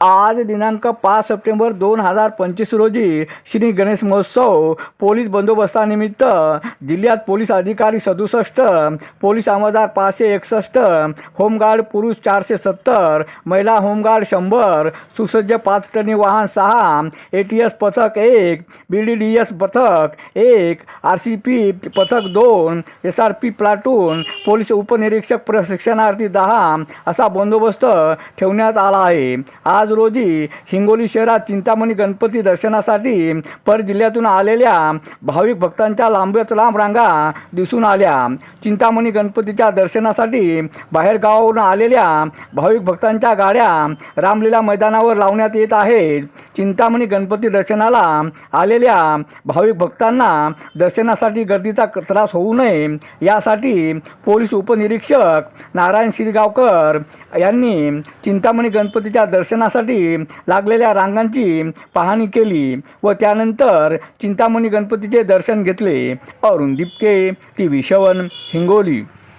आज दिनांक पाच सप्टेंबर दोन हजार पंचवीस रोजी श्री गणेश महोत्सव पोलीस बंदोबस्तानिमित्त जिल्ह्यात पोलीस अधिकारी सदुसष्ट पोलीस आमदार पाचशे एकसष्ट होमगार्ड पुरुष चारशे सत्तर महिला होमगार्ड शंभर सुसज्ज पाच टनी वाहन सहा ए टी एस पथक एक बी डी डी एस पथक एक आर सी पी पथक दोन S R P platoon police उपनिरीक्षक प्रशिक्षणार्थी दहा असा बंदोबस्त ठेवण्यात आला आहे. आज रोजी हिंगोली शहरात चिंतामणी गणपती दर्शनासाठी पर जिल्ह्यातून आलेल्या भाविक भक्तांच्या लांबच लांब रांगा दिसून आल्या. चिंतामणी गणपतीच्या दर्शनासाठी बाहेर गावावरून आलेल्या भाविक भक्तांच्या गाड्या रामलीला मैदानावर लावण्यात येत आहेत. चिंतामणी गणपती दर्शनाला आलेल्या भाविक भक्तांना दर्शनासाठी गर्दीचा त्रास होऊ नये यासाठी पोलीस उपनिरीक्षक नारायण शिरगावकर यांनी चिंतामणी गणपतीच्या दर्शनासाठी लागलेल्या रांगांची पाहणी केली व त्यानंतर चिंतामणी गणपतीचे दर्शन घेतले. अरुण दिपके टी व्ही शवन हिंगोली.